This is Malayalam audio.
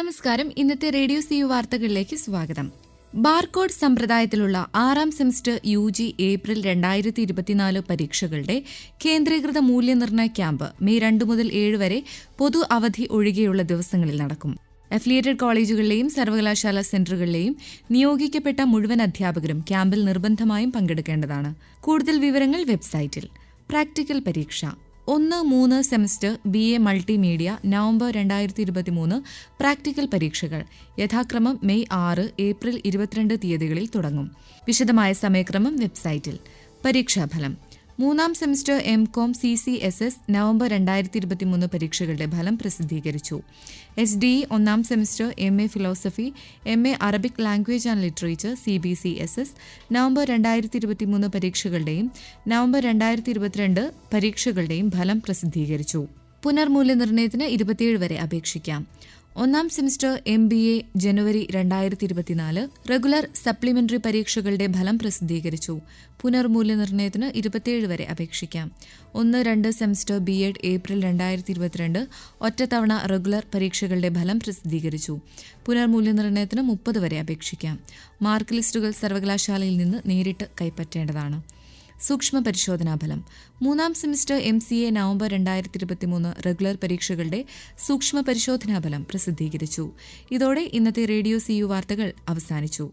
നമസ്കാരം. ഇന്നത്തെ റേഡിയോ സി യു വാർത്തകളിലേക്ക് സ്വാഗതം. ബാർകോഡ് സമ്പ്രദായത്തിലുള്ള ആറാം സെമസ്റ്റർ യു ജി ഏപ്രിൽ രണ്ടായിരത്തി ഇരുപത്തിനാല് പരീക്ഷകളുടെ കേന്ദ്രീകൃത മൂല്യനിർണയ ക്യാമ്പ് മെയ് രണ്ട് മുതൽ ഏഴ് വരെ പൊതു അവധി ഒഴികെയുള്ള ദിവസങ്ങളിൽ നടക്കും. അഫിലിയേറ്റഡ് കോളേജുകളിലെയും സർവകലാശാല സെന്ററുകളിലെയും നിയോഗിക്കപ്പെട്ട മുഴുവൻ അധ്യാപകരും ക്യാമ്പിൽ നിർബന്ധമായും പങ്കെടുക്കേണ്ടതാണ്. കൂടുതൽ വിവരങ്ങൾ വെബ്സൈറ്റിൽ. പ്രാക്ടിക്കൽ പരീക്ഷ. ഒന്ന് മൂന്ന് semester B A multimedia November രണ്ടായിരത്തി ഇരുപത്തി മൂന്ന് പ്രാക്ടിക്കൽ പരീക്ഷകൾ. യഥാക്രമം മെയ് ആറ് ഏപ്രിൽ ഇരുപത്തിരണ്ട് തീയതികളിൽ തുടങ്ങും. വിശദമായ സമയക്രമം വെബ്സൈറ്റിൽ. പരീക്ഷാഫലം. മൂന്നാം semester M Com C C S S November രണ്ടായിരത്തി ഇരുപത്തി മൂന്ന് പരീക്ഷകളുടെ ഫലം പ്രസിദ്ധീകരിച്ചു. എസ് ഡി ഒന്നാം semester M A philosophy M A Arabic language and literature C B C S S November രണ്ടായിരത്തി ഇരുപത്തി മൂന്ന് പരീക്ഷകളുടെയും നവംബർ രണ്ടായിരത്തി ഇരുപത്തിരണ്ട് പരീക്ഷകളുടെയും ഫലം പ്രസിദ്ധീകരിച്ചു. പുനർമൂല്യനിർണയത്തിന് ഇരുപത്തിയേഴ് വരെ അപേക്ഷിക്കാം. ഒന്നാം സെമിസ്റ്റർ എം ബി എ ജനുവരി രണ്ടായിരത്തി ഇരുപത്തിനാല് റെഗുലർ സപ്ലിമെന്ററി പരീക്ഷകളുടെ ഫലം പ്രസിദ്ധീകരിച്ചു. പുനർമൂല്യനിർണയത്തിന് ഇരുപത്തിയേഴ് വരെ അപേക്ഷിക്കാം. ഒന്ന് രണ്ട് സെമിസ്റ്റർ ബി എഡ് ഏപ്രിൽ രണ്ടായിരത്തി ഇരുപത്തിരണ്ട് ഒറ്റത്തവണ റെഗുലർ പരീക്ഷകളുടെ ഫലം പ്രസിദ്ധീകരിച്ചു. പുനർമൂല്യനിർണയത്തിന് മുപ്പത് വരെ അപേക്ഷിക്കാം. മാർക്ക് ലിസ്റ്റുകൾ സർവകലാശാലയിൽ നിന്ന് നേരിട്ട് കൈപ്പറ്റേണ്ടതാണ്. സൂക്ഷ്മ പരിശോധനാ ഫലം മൂന്നാം semester M C A November രണ്ടായിരത്തി ഇരുപത്തി മൂന്ന് റെഗുലർ പരീക്ഷകളുടെ സൂക്ഷ്മ പരിശോധനാ ഫലം പ്രസിദ്ധീകരിച്ചു. ഇതോടെ ഇന്നത്തെ റേഡിയോ സി യു വാർത്തകൾ അവസാനിച്ചു.